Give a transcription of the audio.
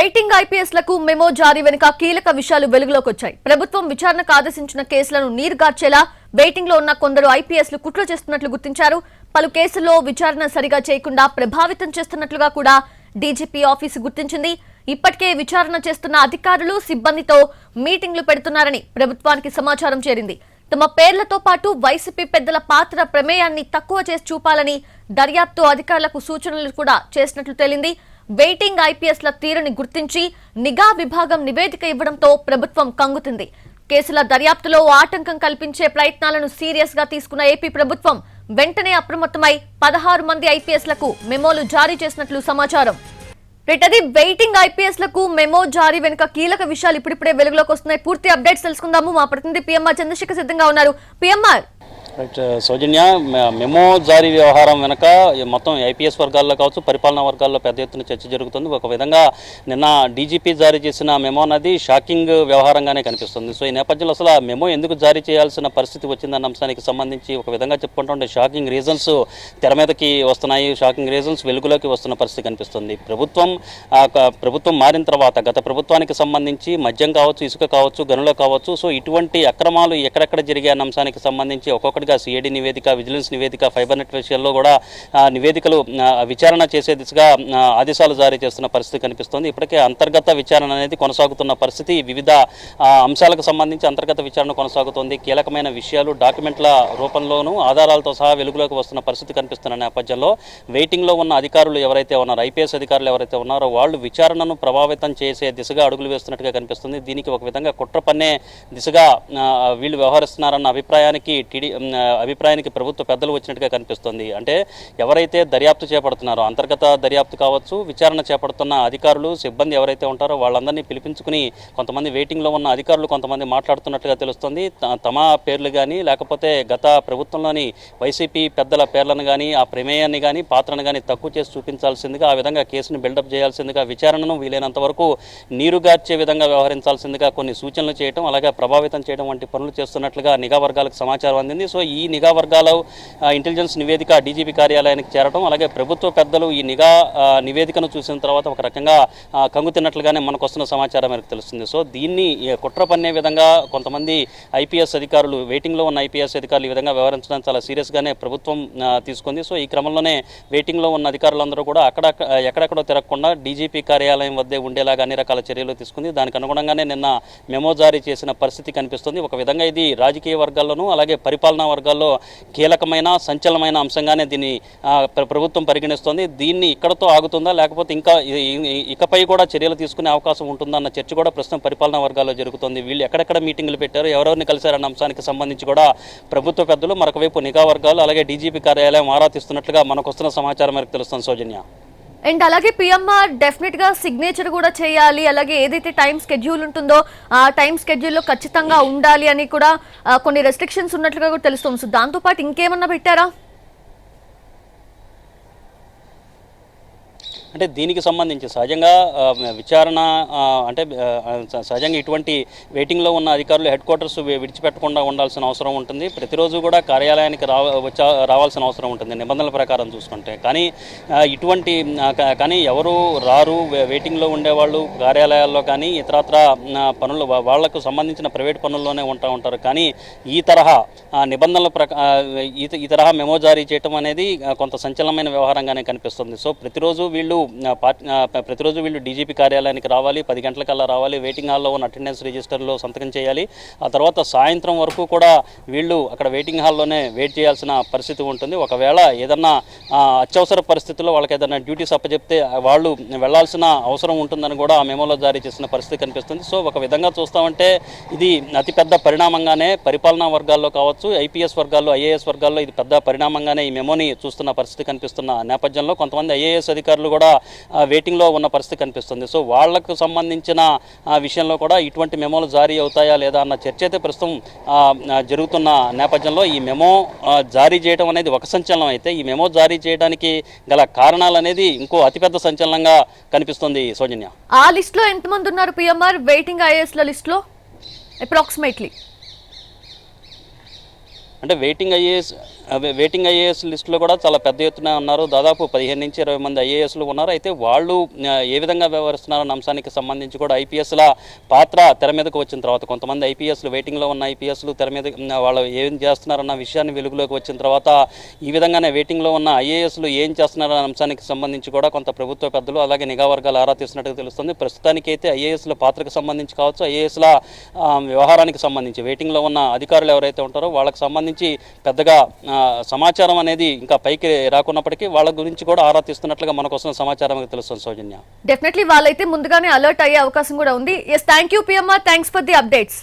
Waiting ఐపీఎస్లకు memo జారీ వెనుక కీలక విషయాలు వెలుగులోకి వచ్చాయి ప్రభుత్వం విచారణకు ఆదేశించిన కేసులను నీరుగార్చేలా వెయిటింగ్లో ఉన్న కొందరు ఐపీఎస్లు కుట్ర చేస్తున్నట్లు గుర్తించారు. పలు కేసుల్లో విచారణ సరిగా చేయకుండా ప్రభావితం చేస్తున్నట్లుగా కూడా డీజీపీ ఆఫీసు గుర్తించింది. ఇప్పటికే విచారణ చేస్తున్న అధికారులు సిబ్బందితో మీటింగ్లు పెడుతున్నారని ప్రభుత్వానికి సమాచారం చేరింది. తమ పేర్లతో పాటు వైసీపీ పెద్దల పాత్ర ప్రమేయాన్ని తక్కువ చేసి చూపాలని దర్యాప్తు అధికారులకు సూచనలు కూడా చేసినట్లు తేలింది. వెయిటింగ్ ఐపీఎస్ల తీరుని గుర్తించి నిఘా విభాగం నివేదిక ఇవ్వడంతో ప్రభుత్వం కంగుతుంది. కేసుల దర్యాప్తులో ఆటంకం కల్పించే ప్రయత్నాలను సీరియస్గా తీసుకున్న ఏపీ ప్రభుత్వం వెంటనే అప్రమత్తమై పదహారు మంది ఐపీఎస్లకు మెమోలు జారీ చేసినట్లు సమాచారం. రిటది వెయిటింగ్ ఐపీఎస్లకు మెమో జారీ వెనుక కీలక విషయాలు ఇప్పుడిప్పుడే వెలుగులోకి వస్తున్నాయి. పూర్తి అప్డేట్స్ తెలుసుకుందాము. మా ప్రతినిధి పిఎంఆర్ చంద్రశేఖర్ సిద్ధంగా ఉన్నారు. PMR right uh, Soujanya memo జారీ వ్యవహారం వెనక మొత్తం ఐపీఎస్ వర్గాల్లో కావచ్చు పరిపాలనా వర్గాల్లో పెద్ద ఎత్తున చర్చ జరుగుతుంది. ఒక విధంగా నిన్న డీజీపీ జారీ చేసిన మెమో అనేది షాకింగ్ వ్యవహారంగానే కనిపిస్తుంది. సో ఈ నేపథ్యంలో అసలు మెమో ఎందుకు జారీ చేయాల్సిన పరిస్థితి వచ్చిందన్న అంశానికి సంబంధించి ఒక విధంగా చెప్పుకుంటుంటే షాకింగ్ రీజన్స్ తెర మీదకి వస్తున్నాయి. షాకింగ్ రీజన్స్ వెలుగులోకి వస్తున్న పరిస్థితి కనిపిస్తుంది. ప్రభుత్వం ప్రభుత్వం మారిన తర్వాత గత ప్రభుత్వానికి సంబంధించి మద్యం కావచ్చు ఇసుక కావచ్చు గనులు కావచ్చు సో ఇటువంటి అక్రమాలు ఎక్కడెక్కడ జరిగే అంశానికి సంబంధించి ఎప్పటికప్పటిగా సిఐడి నివేదిక విజిలెన్స్ నివేదిక ఫైబర్ నెట్ విషయాల్లో కూడా నివేదికలు విచారణ చేసే దిశగా ఆదేశాలు జారీ చేస్తున్న పరిస్థితి కనిపిస్తుంది. ఇప్పటికే అంతర్గత విచారణ అనేది కొనసాగుతున్న పరిస్థితి. వివిధ అంశాలకు సంబంధించి అంతర్గత విచారణ కొనసాగుతోంది. కీలకమైన విషయాలు డాక్యుమెంట్ల రూపంలోనూ ఆధారాలతో సహా వెలుగులోకి వస్తున్న పరిస్థితి కనిపిస్తున్న నేపథ్యంలో వెయిటింగ్లో ఉన్న అధికారులు ఎవరైతే ఉన్నారో ఐపీఎస్ అధికారులు ఎవరైతే ఉన్నారో వాళ్ళు విచారణను ప్రభావితం చేసే దిశగా అడుగులు వేస్తున్నట్టుగా కనిపిస్తుంది. దీనికి ఒక విధంగా కుట్ర పన్నే దిశగా వీళ్ళు వ్యవహరిస్తున్నారన్న అభిప్రాయానికి టీడీ అభిప్రాయానికి ప్రభుత్వ పెద్దలు వచ్చినట్టుగా కనిపిస్తుంది. అంటే ఎవరైతే దర్యాప్తు చేపడుతున్నారో అంతర్గత దర్యాప్తు కావచ్చు విచారణ చేపడుతున్న అధికారులు సిబ్బంది ఎవరైతే ఉంటారో వాళ్ళందరినీ పిలిపించుకుని కొంతమంది వెయిటింగ్లో ఉన్న అధికారులు కొంతమంది మాట్లాడుతున్నట్టుగా తెలుస్తుంది. త- తమ పేర్లు కానీ లేకపోతే గత ప్రభుత్వంలోని వైసీపీ పెద్దల పేర్లను కానీ ఆ ప్రమేయాన్ని కానీ పాత్రను కానీ తక్కువ చేసి చూపించాల్సిందిగా ఆ విధంగా కేసును బిల్డప్ చేయాల్సిందిగా విచారణను వీలైనంత వరకు నీరుగార్చే విధంగా వ్యవహరించాల్సిందిగా కొన్ని సూచనలు చేయడం అలాగే ప్రభావితం చేయడం వంటి పనులు చేస్తున్నట్లుగా నిఘా వర్గాలకు సమాచారం అందింది. సో ఈ నిఘా వర్గాలు ఇంటెలిజెన్స్ నివేదిక డీజీపీ కార్యాలయానికి చేరడం అలాగే ప్రభుత్వ పెద్దలు ఈ నిఘా నివేదికను చూసిన తర్వాత ఒక రకంగా కంగు తిన్నట్లుగానే మనకు వస్తున్న సమాచారం మనకు తెలుస్తుంది. సో దీన్ని కుట్ర పన్నే విధంగా కొంతమంది ఐపీఎస్ అధికారులు వెయిటింగ్లో ఉన్న ఐపీఎస్ అధికారులు ఈ విధంగా వ్యవహరించడం చాలా సీరియస్గానే ప్రభుత్వం తీసుకుంది. సో ఈ క్రమంలోనే వెయిటింగ్లో ఉన్న అధికారులందరూ కూడా అక్కడ ఎక్కడెక్కడో తిరగకుండా డీజీపీ కార్యాలయం వద్దే ఉండేలాగా అన్ని రకాల చర్యలు తీసుకుంది. దానికి అనుగుణంగానే నిన్న మెమో జారీ చేసిన పరిస్థితి కనిపిస్తుంది. ఒక విధంగా ఇది రాజకీయ వర్గాల్లోనూ అలాగే పరిపాలనా వర్గాల్లో కీలకమైన సంచలనమైన అంశంగానే దీన్ని ప్రభుత్వం పరిగణిస్తోంది. దీన్ని ఇక్కడతో ఆగుతుందా? లేకపోతే ఇంకా ఇకపై కూడా చర్యలు తీసుకునే అవకాశం ఉంటుందా అన్న చర్చ కూడా ప్రస్తుతం పరిపాలనా వర్గాల్లో జరుగుతుంది. వీళ్ళు ఎక్కడెక్కడ మీటింగులు పెట్టారు? ఎవరెవరిని కలిశారన్న అంశానికి సంబంధించి కూడా ప్రభుత్వ పెద్దలు మరొకవైపు నిఘా వర్గాలు అలాగే డీజీపీ కార్యాలయం ఆరా తీస్తున్నట్లుగా మనకు వస్తున్న సమాచారం మేరకు తెలుస్తుంది సౌజన్య. అండ్ అలాగే పిఎంఆర్ డెఫినెట్గా సిగ్నేచర్ కూడా చేయాలి. అలాగే ఏదైతే టైం స్కెడ్యూల్ ఉంటుందో ఆ టైం స్కెడ్యూల్లో ఖచ్చితంగా ఉండాలి అని కూడా కొన్ని రెస్ట్రిక్షన్స్ ఉన్నట్లుగా కూడా తెలుస్తుంది. సో దాంతో పాటు ఇంకేమన్నా పెట్టారా? అంటే దీనికి సంబంధించి సహజంగా విచారణ అంటే స- సహజంగా ఇటువంటి వెయిటింగ్లో ఉన్న అధికారులు హెడ్ క్వార్టర్స్ విడిచిపెట్టకుండా ఉండాల్సిన అవసరం ఉంటుంది. ప్రతిరోజు కూడా కార్యాలయానికి రావ వచ్చా రావాల్సిన అవసరం ఉంటుంది నిబంధనల ప్రకారం చూసుకుంటే. కానీ ఇటువంటి కానీ ఎవరు రారు వెయిటింగ్లో ఉండేవాళ్ళు కార్యాలయాల్లో కానీ ఇతరత్ర పనులు వాళ్ళకు సంబంధించిన ప్రైవేట్ పనుల్లోనే ఉంటా ఉంటారు. కానీ ఈ తరహా నిబంధనల ప్రకా ఈ తరహా మెమో జారీ చేయటం అనేది కొంత సంచలనమైన వ్యవహారంగానే కనిపిస్తుంది. సో ప్రతిరోజు వీళ్ళు ప్రతిరోజు వీళ్ళు డీజీపీ కార్యాలయానికి రావాలి పది గంటలకల్లా రావాలి వెయిటింగ్ హాల్లో ఉన్న అటెండెన్స్ రిజిస్టర్లో సంతకం చేయాలి. ఆ తర్వాత సాయంత్రం వరకు కూడా వీళ్ళు అక్కడ వెయిటింగ్ హాల్లోనే వెయిట్ చేయాల్సిన పరిస్థితి ఉంటుంది. ఒకవేళ ఏదన్నా అత్యవసర పరిస్థితుల్లో వాళ్ళకి ఏదైనా డ్యూటీస్ అప్పచెప్తే వాళ్ళు వెళ్ళాల్సిన అవసరం ఉంటుందని కూడా ఆ మెమోలో జారీ చేసిన పరిస్థితి కనిపిస్తుంది. సో ఒక విధంగా చూస్తామంటే ఇది అతిపెద్ద పరిణామంగానే పరిపాలనా వర్గాల్లో కావచ్చు ఐపీఎస్ వర్గాల్లో ఐఏఎస్ వర్గాల్లో ఇది పెద్ద పరిణామంగానే ఈ మెమోని చూస్తున్న పరిస్థితి కనిపిస్తున్న నేపథ్యంలో కొంతమంది ఐఏఎస్ అధికారులు కూడా వెయిటింగ్లో ఉన్న పరిస్థితి కనిపిస్తుంది. సో వాళ్ళకు సంబంధించిన విషయంలో కూడా ఇటువంటి మెమోలు జారీ అవుతాయా లేదా అన్న చర్చ అయితే ప్రస్తుతం జరుగుతున్న నేపథ్యంలో ఈ మెమో జారీ చేయడం అనేది ఒక సంచలనం అయితే ఈ మెమో జారీ చేయడానికి గల కారణాలు అనేది ఇంకో అతిపెద్ద సంచలనంగా కనిపిస్తుంది సౌజన్య. ఆ లిస్ట్లో ఎంతమంది ఉన్నారు పిఎంఆర్ వెయిటింగ్ ఐఏఎస్ ల లిస్ట్లో? అప్రాక్సిమేట్లీ అంటే వెయిటింగ్ ఐఏఎస్ వెయిటింగ్ ఐఏఎస్ లిస్టులో కూడా చాలా పెద్ద ఎత్తున ఉన్నారు. దాదాపు పదిహేను నుంచి ఇరవై మంది ఐఏఎస్లు ఉన్నారు. అయితే వాళ్ళు ఏ విధంగా వ్యవహరిస్తున్నారన్న అంశానికి సంబంధించి కూడా ఐపీఎస్ల పాత్ర తెర మీదకు వచ్చిన తర్వాత కొంతమంది ఐపీఎస్లు వెయిటింగ్లో ఉన్న ఐపీఎస్లు తెర మీద వాళ్ళు ఏం చేస్తున్నారన్న విషయాన్ని వెలుగులోకి వచ్చిన తర్వాత ఈ విధంగానే వెయిటింగ్లో ఉన్న ఐఏఎస్లు ఏం చేస్తున్నారన్న అంశానికి సంబంధించి కూడా కొంత ప్రభుత్వ పెద్దలు అలాగే నిఘా వర్గాలు ఆరా తీసినట్టుగా తెలుస్తుంది. ప్రస్తుతానికైతే ఐఏఎస్ల పాత్రకు సంబంధించి కావచ్చు ఐఏఎస్ల వ్యవహారానికి సంబంధించి వెయిటింగ్లో ఉన్న అధికారులు ఎవరైతే ఉంటారో వాళ్ళకి సంబంధించి పెద్దగా సమాచారం అనేది ఇంకా పైకి రాకున్నప్పటికీ వాళ్ళ గురించి కూడా ఆరా తీస్తున్నట్లుగా మనకు వస్తున్న సమాచారం తెలుస్తుంది సౌజన్య. డెఫినెట్లీ వాళ్ళైతే ముందుగానే అలర్ట్ అయ్యే అవకాశం కూడా ఉంది. Yes thank you PMR thanks for the updates